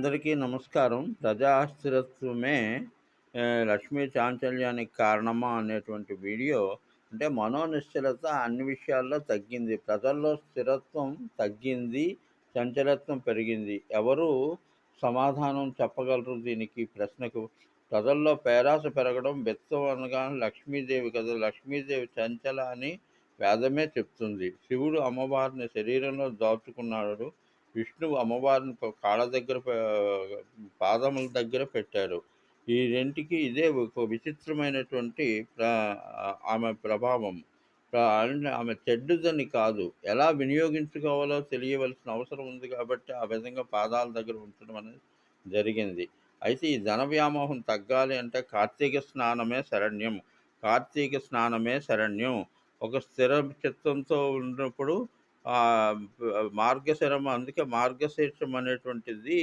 అందరికీ నమస్కారం. ప్రజాస్థిరత్వమే లక్ష్మీ చాంచల్యానికి కారణమా అనేటువంటి వీడియో అంటే మనోనిశ్చలత అన్ని విషయాల్లో తగ్గింది. ప్రజల్లో స్థిరత్వం తగ్గింది. చంచలత్వం పెరిగింది. ఎవరు సమాధానం చెప్పగలరు దీనికి ప్రశ్నకు? ప్రజల్లో పేరాస పెరగడం బెత్తం అనగానే లక్ష్మీదేవి కదా! లక్ష్మీదేవి చంచల అని వేదమే చెప్తుంది. శివుడు అమ్మవారిని శరీరంలో దాచుకున్నాడు. విష్ణువు అమ్మవారిని కాళ్ళ దగ్గర పాదముల దగ్గర పెట్టారు ఈ రెంటికి ఇదే ఒక విచిత్రమైనటువంటి ఆమె ప్రభావం. ఆమె చెడ్డదని కాదు. ఎలా వినియోగించుకోవాలో తెలియవలసిన అవసరం ఉంది కాబట్టి ఆ విధంగా పాదాల దగ్గర ఉంచడం అనేది జరిగింది. అయితే ఈ ధన వ్యామోహం తగ్గాలి అంటే కార్తీక స్నానమే శరణ్యం. కార్తీక స్నానమే శరణ్యం. ఒక స్థిర చిత్తంతో ఉన్నప్పుడు మార్గశిరం అందుకే మార్గశీర్షం అనేటువంటిది